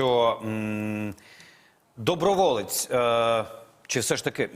що м, доброволець, е, чи все ж таки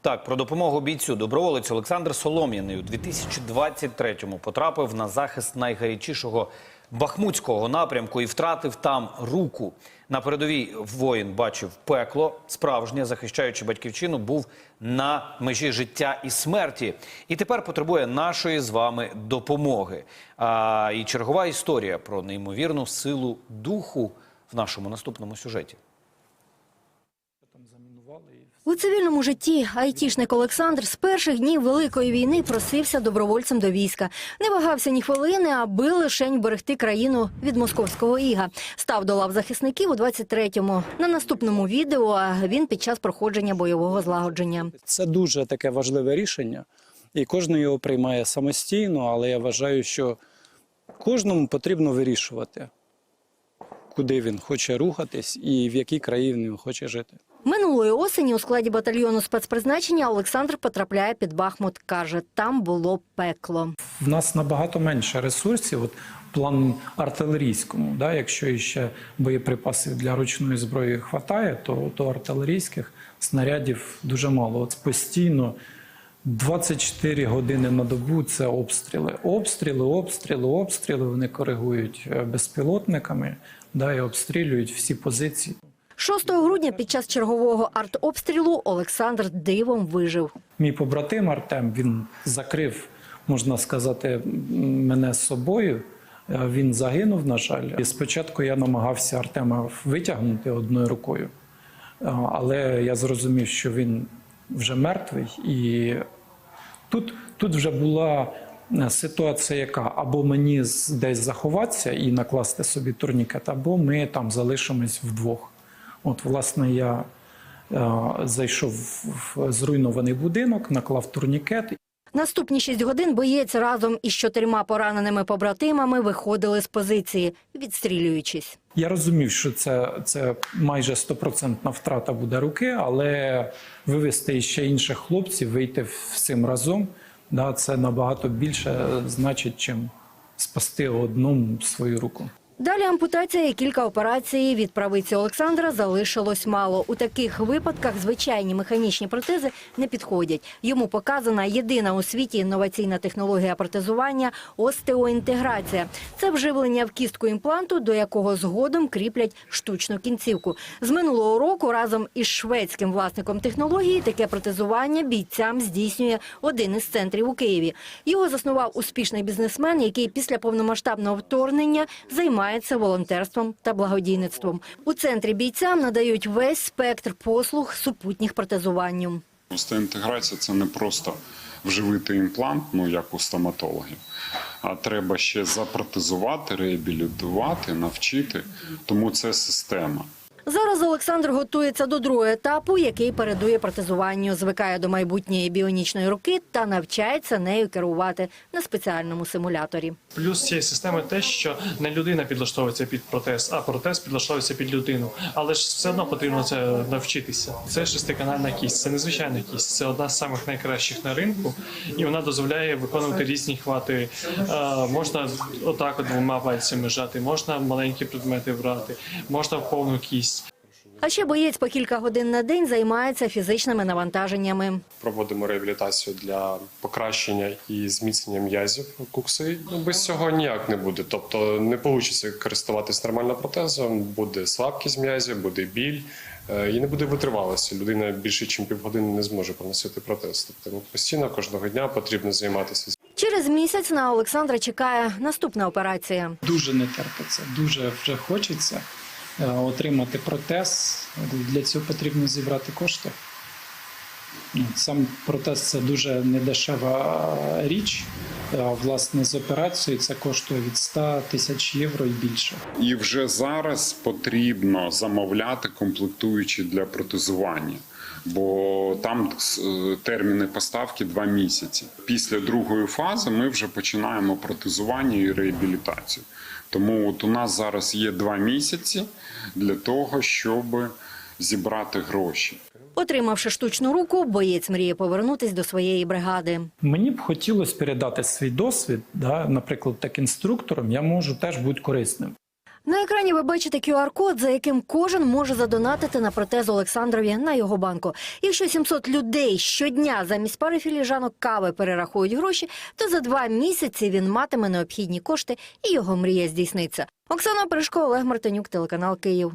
так, про допомогу бійцю, доброволець Олександр Солом'яний у 2023-му потрапив на захист найгарячішого Бахмутського напрямку і втратив там руку. На передовій воїн бачив пекло, справжнє, захищаючи батьківщину, був на межі життя і смерті. І тепер потребує нашої з вами допомоги. А, і чергова історія про неймовірну силу духу в нашому наступному сюжеті. У цивільному житті айтішник Олександр з перших днів Великої війни просився добровольцем до війська. Не вагався ні хвилини, аби лишень берегти країну від московського іга. Став до лав захисників у 23-му. На наступному відео він під час проходження бойового злагодження. Це дуже таке важливе рішення, і кожен його приймає самостійно, але я вважаю, що кожному потрібно вирішувати, куди він хоче рухатись і в якій країні він хоче жити. Минулої осені у складі батальйону спецпризначення Олександр потрапляє під Бахмут. Каже, там було пекло. В нас набагато менше ресурсів, от в плані артилерійському. Да? Якщо ще боєприпасів для ручної зброї вистачає, то, то артилерійських снарядів дуже мало. От постійно 24 години на добу це обстріли. Обстріли, обстріли, обстріли. Вони коригують е, безпілотниками да, і обстрілюють всі позиції. 6 грудня під час чергового артобстрілу Олександр дивом вижив. Мій побратим Артем він закрив, можна сказати, мене з собою. Е, Він загинув, на жаль. І спочатку я намагався Артема витягнути одною рукою, Е, але я зрозумів, що він вже мертвий, і тут, тут вже була е, ситуація, яка або мені десь заховатися і накласти собі турнікет, або ми там залишимось вдвох. От, власне, я е, зайшов в зруйнований будинок, наклав турнікет Наступні шість годин боєць разом із чотирма пораненими побратимами виходили з позиції, відстрілюючись. Я розумів, що це, це майже стопроцентна втрата буде руки, але вивести ще інших хлопців, вийти всім разом, да, це набагато більше значить, чим спасти одному свою руку. Далі ампутація і кілька операцій від правиці Олександра залишилось мало. У таких випадках звичайні механічні протези не підходять. Йому показана єдина у світі інноваційна технологія протезування – остеоінтеграція. Це вживлення в кістку імпланту, до якого згодом кріплять штучну кінцівку. З минулого року разом із шведським власником технології таке протезування бійцям здійснює один із центрів у Києві. Його заснував успішний бізнесмен, який після повномасштабного вторгнення займається волонтерством та благодійництвом. У центрі бійцям надають весь спектр послуг супутніх протезуванню. Остеоінтеграція це не просто вживити імплант, ну як у стоматологів, а треба ще запротезувати, реабілітувати, навчити. Тому це система. Зараз Олександр готується до другого етапу, який передує протезуванню, звикає до майбутньої біонічної руки та навчається нею керувати на спеціальному симуляторі. Плюс цієї системи те, що не людина підлаштовується під протез, а протез підлаштовується під людину. Але ж все одно потрібно це навчитися. Це шестиканальна кість, це незвичайна кість. Це одна з самих найкращих на ринку, і вона дозволяє виконувати різні хвати. Е, можна отак от двома пальцями жати, можна маленькі предмети брати, можна в повну кість. А ще боєць по кілька годин на день займається фізичними навантаженнями. проводимо реабілітацію для покращення і зміцнення м'язів кукси. Ну, без цього ніяк не буде. Тобто не вийде користуватись нормально протезом, буде слабкість м'язів, буде біль е, і не буде витривалості. Людина більше ніж півгодини не зможе поносити протез. Тобто ну, постійно кожного дня потрібно займатися Через місяць на Олександра чекає наступна операція. Дуже не терпиться, дуже вже хочеться отримати протез. Для цього потрібно зібрати кошти. Сам протез це дуже недешева річ. Е, Власне, з операцією це коштує від 100 тисяч євро і більше. І вже зараз потрібно замовляти комплектуючі для протезування. Бо там е, терміни поставки два місяці. Після другої фази ми вже починаємо протезування і реабілітацію. Тому от у нас зараз є два місяці для того, щоб зібрати гроші. Отримавши штучну руку, боєць мріє повернутись до своєї бригади. Мені б хотілося передати свій досвід, да, наприклад, так інструкторам, я можу теж бути корисним. На екрані ви бачите QR-код, за яким кожен може задонатити на протез Олександрові на його банку. Якщо 700 людей щодня замість пари філіжанок кави перерахують гроші, то за два місяці він матиме необхідні кошти і його мрія здійсниться. Оксана Пришко, Олег Мартинюк, телеканал Київ.